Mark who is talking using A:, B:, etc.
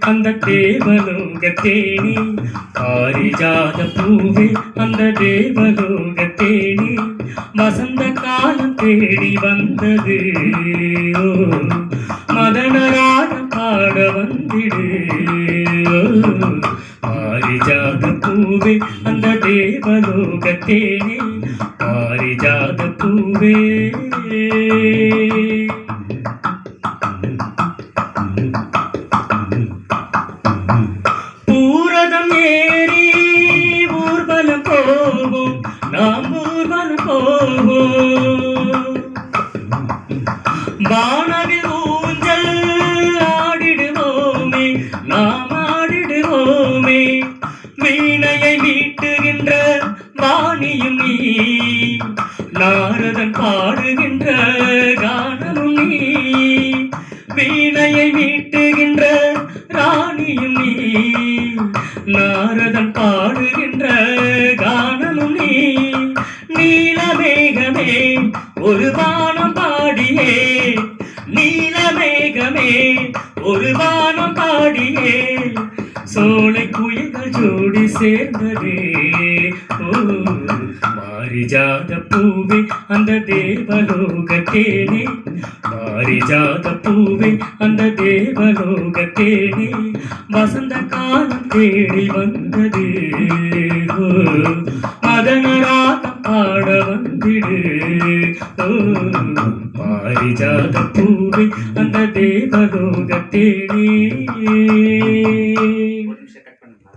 A: அந்த தேவலோக தேனி பாரிஜாத பூவே அந்த தேவலோக தேனி வசந்த காலம் தேடி வந்தது. மதனராக பாட வந்திடு. பாரிஜாத பூவே அந்த தேவலோக தேனி பாரிஜாத பூவே. வானவில் ஊஞ்சல் ஆடிடுவோமே நாம் ஆடிடுவோமே. வீணையை மீட்டுகின்ற வாணியும் நீ நாரதன் பாடுகின்ற கானமும் நீ. வீணையை மீட்டுகின்ற ராணியும் நீ நாரதன் மேகமே ஒரு வானம் பாடியே. நீல மேகமே ஒரு வானம் பாடியே. சோலை குயில்கள் ஜோடி சேர்ந்ததே. ஓ மாரிஜாத பூவே அந்த தேவலோகத்தேனே. மாரிஜாத பூவே அந்த தேவலோக தேனே வசந்த காலம் தேடி வந்தது. ஓ பாட வந்திடு ஓ பாரிஜாத